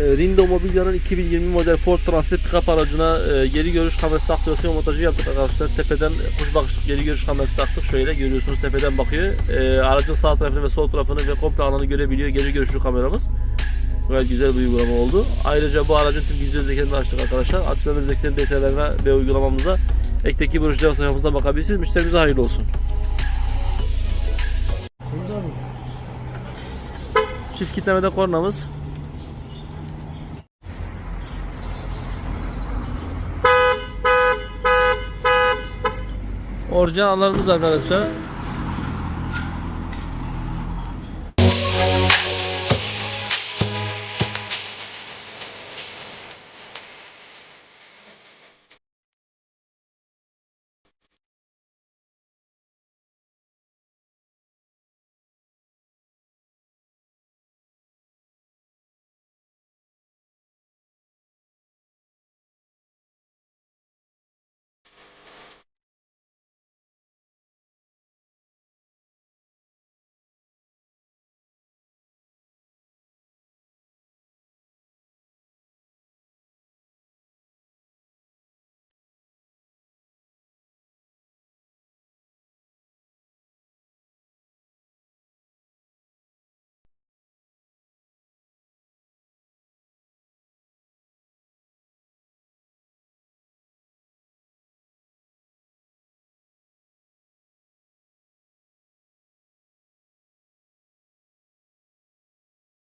E, Rindo Mobilya'nın 2020 model Ford Transit pick-up aracına e, geri görüş kamerası aktivasyon montajı yaptık arkadaşlar. Tepeden kuş bakışlık geri görüş kamerası taktık. Şöyle görüyorsunuz tepeden bakıyor. E, aracın sağ tarafını ve sol tarafını ve komple alanı görebiliyor geri görüşlü kameramız. Gayet güzel bir uygulama oldu. Ayrıca bu aracın tüm gizli özelliklerini açtık arkadaşlar. Açılan özelliklerin detaylarına ve uygulamamıza ekteki bölücüler sayfamızda bakabilirsiniz. Müşterimize hayırlı olsun. Çift kitlemede kornamız. Orijinal alanımız arkadaşlar.